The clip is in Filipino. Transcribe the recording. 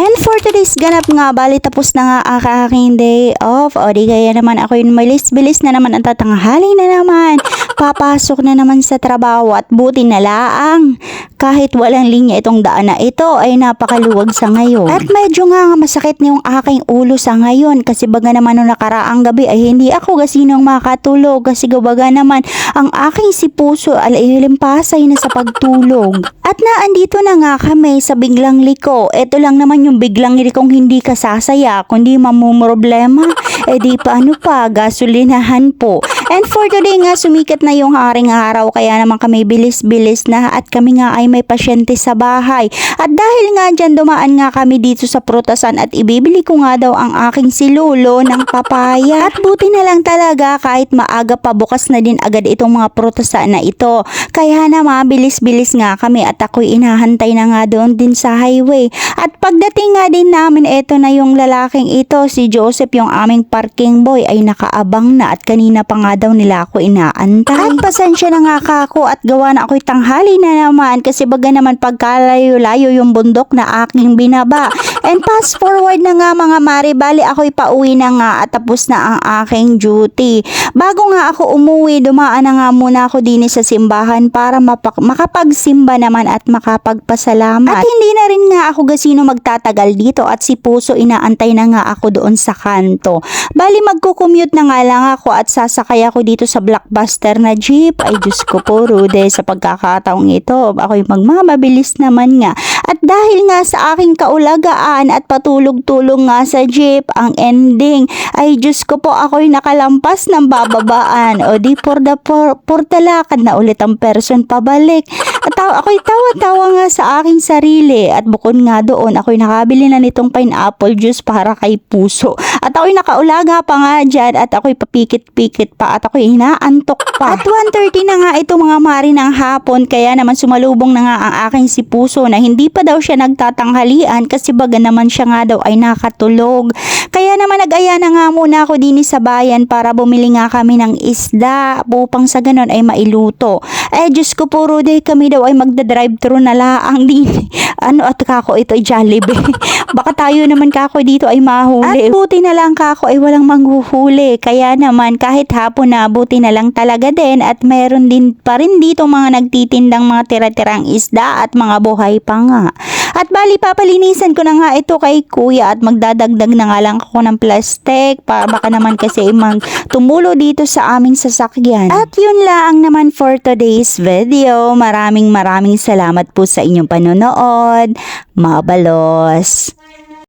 And for today's ganap nga, bali tapos na nga ang aking day off. O di kaya naman ako yung malis-bilis na naman ang tatanghali na naman. Papasok na naman sa trabaho at buti na laang. Kahit walang linya itong daan na ito ay napakaluwag sa ngayon. At medyo nga masakit na yung aking ulo sa ngayon kasi baga naman nung nakaraang gabi ay hindi ako gasinong makatulog kasi baga naman ang aking si puso ay limpasay na sa pagtulog. At naandito na nga kami sa biglang liko. Ito lang naman yung biglang likong hindi ka sasaya kundi mamumroblema. E di pa ano pa, gasolinahan po. And for today nga sumikat na yung haring araw kaya naman kami bilis-bilis na at kami nga ay may pasyente sa bahay. At dahil nga dyan dumaan nga kami dito sa prutasan at ibibili ko nga daw ang aking si Lolo ng papaya. At buti na lang talaga kahit maaga pa bukas na din agad itong mga prutasan na ito. Kaya naman bilis-bilis nga kami at ako'y inahantay na nga doon din sa highway. At pagdating nga din namin eto na yung lalaking ito, si Joseph yung aming parking boy ay nakaabang na at kanina pa nga daw nila ako inaantay. At pasensya na nga kako at gawa na ako'y tanghali na naman kasi baga naman pagkalayo-layo yung bundok na aking binaba. And fast forward na nga mga mari, bali ako'y pauwi na nga at tapos na ang aking duty. Bago nga ako umuwi, dumaan na nga muna ako din sa simbahan para makapagsimba naman at makapagpasalamat. At hindi na rin nga ako gasino magtatagal dito at si Puso inaantay na nga ako doon sa kanto. Bali magkukommute na nga lang ako at sasakay ako dito sa blockbuster na jeep. Ay Diyos ko po, Rude, sa pagkakataong ito, ako'y magmamabilis naman nga. At dahil nga sa aking kaulagaan at patulog-tulong nga sa jeep, ang ending ay Diyos ko po ako'y nakalampas ng bababaan. O di por the por, portalakad na ulit ang person pabalik. At ako'y tawa-tawa nga sa aking sarili. At bukod nga doon, ako'y nakabili na nitong pineapple juice para kay puso. At ako'y nakaulaga pa nga dyan at ako'y papikit-pikit pa at ako'y inaantok pa. At 1.30 na nga ito mga mari ng hapon kaya naman sumalubong na nga ang aking si puso na hindi pa daw siya nagtatanghalian kasi baga naman siya nga daw ay nakatulog. Kaya naman nag-aya na nga muna ako din sa bayan para bumili nga kami ng isda upang sa ganon ay mailuto. Eh Diyos ko po Rude, kami daw ay magda-drive thru na laang din. Ano at kako ito ay Jollibee. Baka tayo naman kako dito ay mahuli. At buti na lang kako ay walang manghuhuli. Kaya naman kahit hapon na buti na lang talaga din at meron din pa rin dito mga nagtitindang mga tira-tirang isda at mga buhay pa nga. At bali papalinisan ko na nga ito kay kuya at magdadagdag na nga lang ako ng plastic para baka naman kasi mag tumulo dito sa aming sasakyan. At yun lang naman for today's video. Maraming maraming salamat po sa inyong panonood. Mabalos.